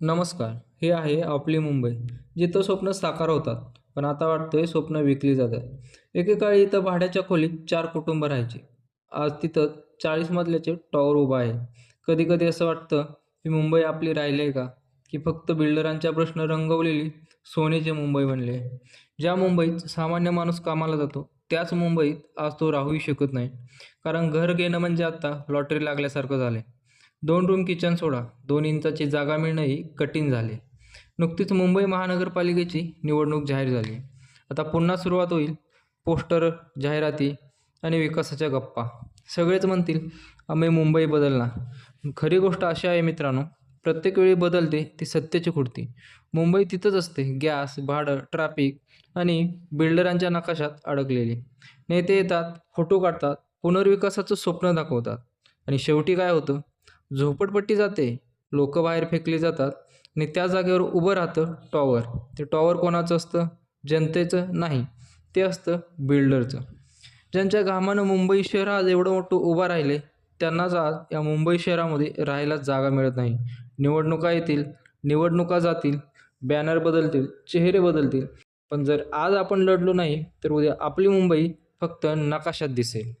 नमस्कार हे आहे आपली मुंबई जिथं स्वप्न साकार होतात पण आता वाटतंय स्वप्न विकली जातात. एकेकाळी इथं भाड्याच्या खोलीत चार कुटुंब राहायची. आज तिथं चाळीस मजल्याचे टॉवर उभा आहे. कधी कधी असं वाटतं की मुंबई आपली राहिली आहे का? की फक्त बिल्डरांच्या प्रश्न रंगवलेली सोनेची मुंबई बनली. आहे ज्या मुंबईत सामान्य माणूस कामाला जातो त्याच मुंबईत आज तो राहूही शकत नाही. कारण घर घेणं म्हणजे आता लॉटरी लागल्यासारखं झालं आहे दोन रूम किचन सोडा. दोन इंचाची जागा मिळणंही कठीण झाले. नुकतीच मुंबई महानगरपालिकेची निवडणूक जाहीर झाली. आता पुन्हा सुरुवात होईल. पोस्टर जाहिराती आणि विकासाच्या गप्पा. सगळेच म्हणतील आम्ही मुंबई बदलणार. खरी गोष्ट अशी आहे मित्रांनो प्रत्येक वेळी बदलते ती सत्तेची खुडती मुंबई तिथंच असते गॅस भाडं ट्रॅफिक आणि बिल्डरांच्या नकाशात अडकलेली. नेते येतात फोटो काढतात पुनर्विकासाचं स्वप्न दाखवतात. आणि शेवटी काय होतं? झोपडपट्टी जाते लोक बाहेर फेकली जातात आणि त्या जागेवर उभं राहतं टॉवर. ते टॉवर कोणाचं असतं? जनतेचं नाही. ते असतं बिल्डरचं. ज्यांच्या घामानं मुंबई शहर आज एवढं मोठं उभं राहिले त्यांनाच आज या मुंबई शहरामध्ये राहायला जागा मिळत नाही. निवडणुका येतील निवडणुका जातील बॅनर बदलतील चेहरे बदलतील. पण जर आज आपण लढलो नाही तर उद्या आपली मुंबई फक्त नकाशात दिसेल.